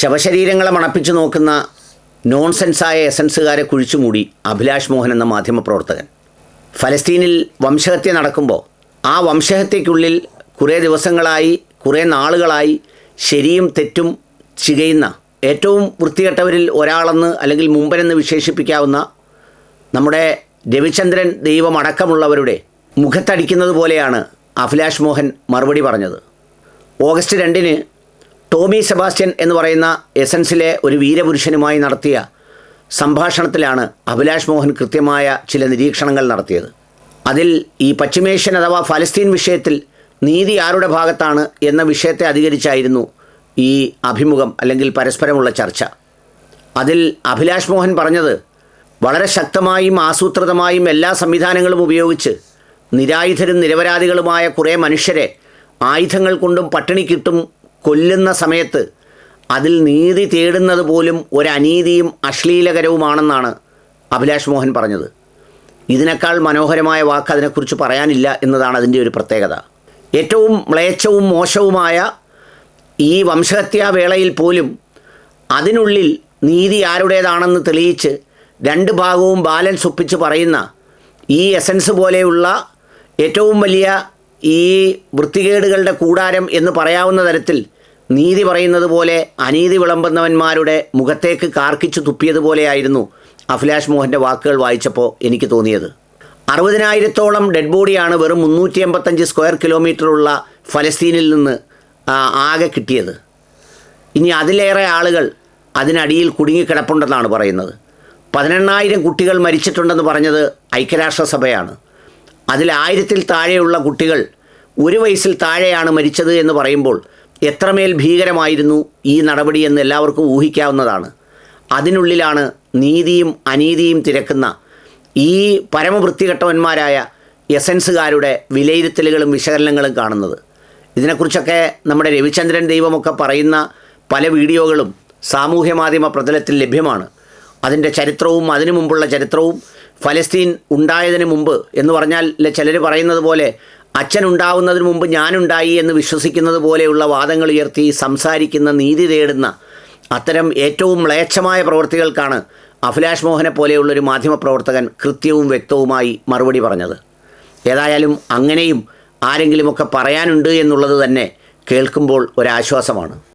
ശവശരീരങ്ങളെ മണപ്പിച്ചു നോക്കുന്ന നോൺസെൻസായ എസൻസുകാരെ കുഴിച്ചുമൂടി അഭിലാഷ് മോഹൻ എന്ന മാധ്യമപ്രവർത്തകൻ. ഫലസ്തീനിൽ വംശഹത്യ നടക്കുമ്പോൾ ആ വംശഹത്യക്കുള്ളിൽ കുറേ ദിവസങ്ങളായി കുറേ നാളുകളായി ശരിയും തെറ്റും ചികയുന്ന ഏറ്റവും വൃത്തികെട്ടവരിൽ ഒരാളെന്ന് അല്ലെങ്കിൽ മുമ്പനെന്ന് വിശേഷിപ്പിക്കാവുന്ന നമ്മുടെ രവിചന്ദ്രൻ ദൈവമടക്കമുള്ളവരുടെ മുഖത്തടിക്കുന്നത് പോലെയാണ് അഭിലാഷ് മോഹൻ മറുപടി പറഞ്ഞത്. ഓഗസ്റ്റ് രണ്ടിന് ടോമി സെബാസ്റ്റ്യൻ എന്ന് പറയുന്ന എസൻസിലെ ഒരു വീരപുരുഷനുമായി നടത്തിയ സംഭാഷണത്തിലാണ് അഭിലാഷ് മോഹൻ കൃത്യമായ ചില നിരീക്ഷണങ്ങൾ നടത്തിയത്. അതിൽ ഈ പശ്ചിമേഷ്യൻ അഥവാ ഫലസ്തീൻ വിഷയത്തിൽ നീതി ആരുടെ ഭാഗത്താണ് എന്ന വിഷയത്തെ അധികരിച്ചായിരുന്നു ഈ അഭിമുഖം അല്ലെങ്കിൽ പരസ്പരമുള്ള ചർച്ച. അതിൽ അഭിലാഷ് മോഹൻ പറഞ്ഞത് വളരെ ശക്തമായും ആസൂത്രിതമായും എല്ലാ സംവിധാനങ്ങളും ഉപയോഗിച്ച് നിരായുധരും നിരപരാധികളുമായ കുറേ മനുഷ്യരെ ആയുധങ്ങൾ കൊണ്ടും പട്ടിണിക്കിട്ടും കൊല്ലുന്ന സമയത്ത് അതിൽ നീതി തേടുന്നത് പോലും ഒരനീതിയും അശ്ലീലകരവുമാണെന്നാണ് അഭിലാഷ് മോഹൻ പറഞ്ഞത്. ഇതിനേക്കാൾ മനോഹരമായ വാക്ക് അതിനെക്കുറിച്ച് പറയാനില്ല എന്നതാണ് അതിന്റെ ഒരു പ്രത്യേകത. ഏറ്റവും മ്ലേച്ഛവും മോശവുമായ ഈ വംശഹത്യാ വേളയിൽ പോലും അതിനുള്ളിൽ നീതി ആരുടേതാണെന്ന് തെളിയിച്ച് രണ്ട് ഭാഗവും ബാലൻസ് ഒപ്പിച്ച് പറയുന്ന ഈ എസൻസ് പോലെയുള്ള ഏറ്റവും വലിയ ഈ വൃത്തികേടുകളുടെ കൂടാരം എന്ന് പറയാവുന്ന തരത്തിൽ നീതി പറയുന്നത് പോലെ അനീതി വിളമ്പുന്നവന്മാരുടെ മുഖത്തേക്ക് കാർക്കിച്ചു തുപ്പിയതുപോലെയായിരുന്നു അഭിലാഷ് മോഹന്റെ വാക്കുകൾ വായിച്ചപ്പോൾ എനിക്ക് തോന്നിയത്. അറുപതിനായിരത്തോളം ഡെഡ് ബോഡിയാണ് വെറും മുന്നൂറ്റി എൺപത്തഞ്ച് സ്ക്വയർ കിലോമീറ്ററുള്ള ഫലസ്തീനിൽ നിന്ന് ആകെ കിട്ടിയത്. ഇനി അതിലേറെ ആളുകൾ അതിനടിയിൽ കുടുങ്ങിക്കിടപ്പുണ്ടെന്നാണ് പറയുന്നത്. പതിനെണ്ണായിരം കുട്ടികൾ മരിച്ചിട്ടുണ്ടെന്ന് പറഞ്ഞത് ഐക്യരാഷ്ട്രസഭയാണ്. അതിൽ ആയിരത്തിൽ താഴെയുള്ള കുട്ടികൾ ഒരു വയസ്സിൽ താഴെയാണ് മരിച്ചത് എന്ന് പറയുമ്പോൾ എത്രമേൽ ഭീകരമായിരുന്നു ഈ നടപടിയെന്ന് എല്ലാവർക്കും ഊഹിക്കാവുന്നതാണ്. അതിനുള്ളിലാണ് നീതിയും അനീതിയും തിരക്കുന്ന ഈ പരമവൃത്തികെട്ടവന്മാരായ എസൻസുകാരുടെ വിലയിരുത്തലുകളും വിശകലനങ്ങളും കാണുന്നത്. ഇതിനെക്കുറിച്ചൊക്കെ നമ്മുടെ രവിചന്ദ്രൻ ദൈവമൊക്കെ പറയുന്ന പല വീഡിയോകളും സാമൂഹ്യ മാധ്യമ പ്രതലത്തിൽ ലഭ്യമാണ്. അതിന്റെ ചരിത്രവും അതിനു മുമ്പുള്ള ചരിത്രവും ഫലസ്തീൻ ഉണ്ടായതിന് മുമ്പ് എന്ന് പറഞ്ഞാൽ ചിലർ പറയുന്നത് പോലെ അച്ഛൻ ഉണ്ടാവുന്നതിന് മുമ്പ് ഞാനുണ്ടായി എന്ന് വിശ്വസിക്കുന്നത് പോലെയുള്ള വാദങ്ങൾ ഉയർത്തി സംസാരിക്കുന്ന നീതി തേടുന്ന അത്തരം ഏറ്റവും മ്ലേച്ഛമായ പ്രവൃത്തികൾക്കാണ് അഭിലാഷ് മോഹനെ പോലെയുള്ളൊരു മാധ്യമപ്രവർത്തകൻ കൃത്യവും വ്യക്തവുമായി മറുപടി പറഞ്ഞത്. ഏതായാലും അങ്ങനെയും ആരെങ്കിലുമൊക്കെ പറയാനുണ്ട് എന്നുള്ളത് തന്നെ കേൾക്കുമ്പോൾ ഒരാശ്വാസമാണ്.